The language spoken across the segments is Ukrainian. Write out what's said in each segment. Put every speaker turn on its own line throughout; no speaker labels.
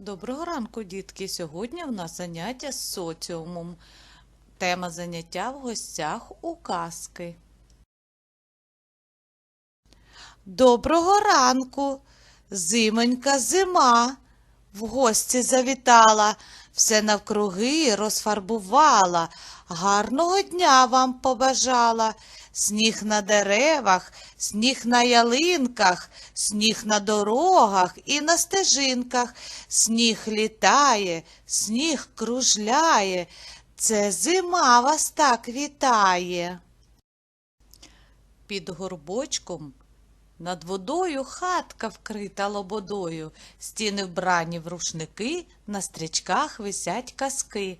Доброго ранку, дітки! Сьогодні в нас заняття з соціумом. Тема заняття в гостях у казки. Доброго ранку! Зимонька зима в гості завітала, все навкруги розфарбувала, гарного дня вам побажала. Сніг на деревах, сніг на ялинках, сніг на дорогах і на стежинках, сніг літає, сніг кружляє. Це зима вас так вітає. Під горбочком над водою хатка вкрита лободою, стіни вбрані в рушники, на стрічках висять казки.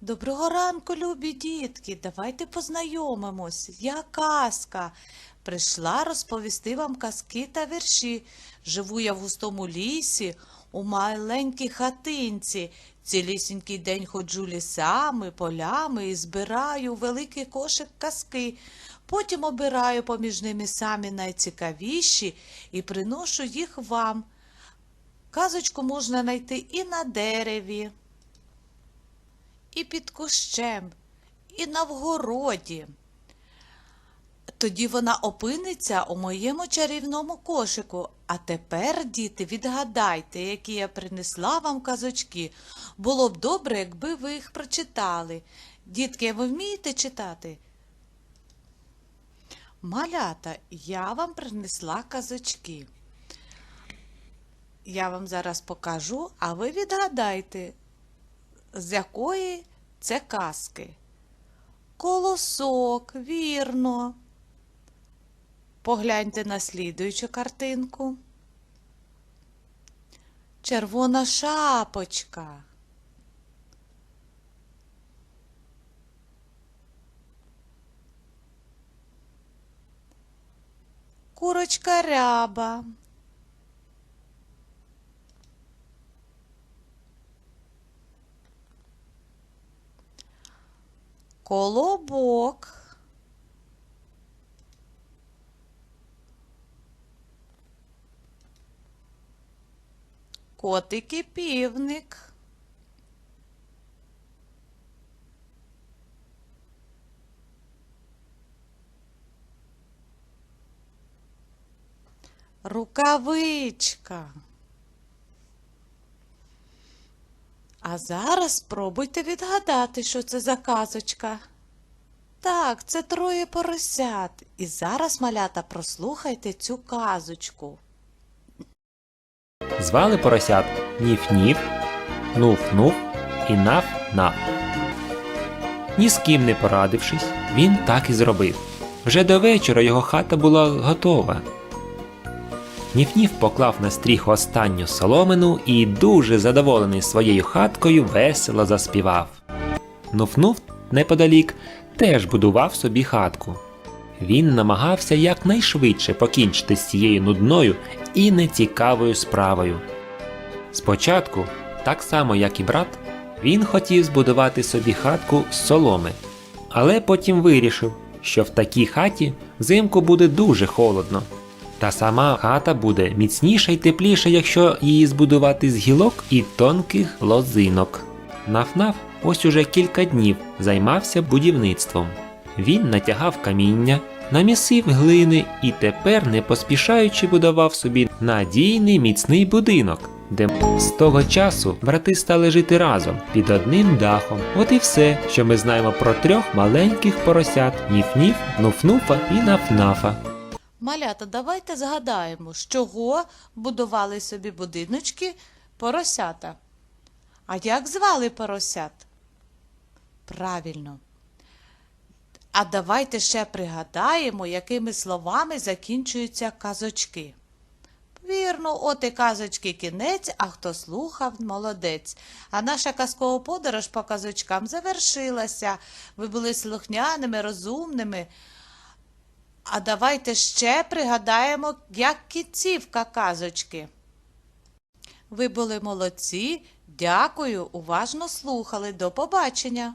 Доброго ранку, любі дітки, давайте познайомимось. Я казка. Прийшла розповісти вам казки та вірші. Живу я в густому лісі, у маленькій хатинці. Цілісінький день ходжу лісами, полями і збираю великий кошик казки. Потім обираю поміж ними самі найцікавіші і приношу їх вам. Казочку можна знайти і на дереві, і під кущем, і на вгороді. Тоді вона опиниться у моєму чарівному кошику. А тепер, діти, відгадайте, які я принесла вам казочки. Було б добре, якби ви їх прочитали. Дітки, ви вмієте читати? Малята, я вам принесла казочки. Я вам зараз покажу, а ви відгадайте, з якої це казки. Колосок, вірно. Погляньте на слідуючу картинку. Червона шапочка. Курочка ряба. Колобок. Котик і півник. Рукавичка. А зараз спробуйте відгадати, що це за казочка. Так, це троє поросят. І зараз, малята, прослухайте цю казочку.
Звали поросят Ніф-Ніф, Нуф-Нуф і Наф-Наф. Ні з ким не порадившись, він так і зробив. Вже до вечора його хата була готова. Ніф-Ніф поклав на стріх останню соломину і, дуже задоволений своєю хаткою, весело заспівав. Нуф-Нуф неподалік теж будував собі хатку. Він намагався якнайшвидше покінчити з цією нудною і нецікавою справою. Спочатку, так само як і брат, він хотів збудувати собі хатку з соломи, але потім вирішив, що в такій хаті взимку буде дуже холодно. Та сама хата буде міцніша й тепліша, якщо її збудувати з гілок і тонких лозинок. Наф-наф ось уже кілька днів займався будівництвом. Він натягав каміння, намісив глини і тепер, не поспішаючи, будував собі надійний міцний будинок, де з того часу брати стали жити разом під одним дахом. От і все, що ми знаємо про трьох маленьких поросят Ніф-Ніф, Нуф-Нуфа і Наф-Нафа.
Малята, давайте згадаємо, з чого будували собі будиночки поросята. А як звали поросят? Правильно. А давайте ще пригадаємо, якими словами закінчуються казочки. Вірно, от і казочки кінець, а хто слухав, молодець. А наша казкова подорож по казочкам завершилася. Ви були слухняними, розумними. А давайте ще пригадаємо, як кінцівка казочки. Ви були молодці. Дякую, уважно слухали. До побачення.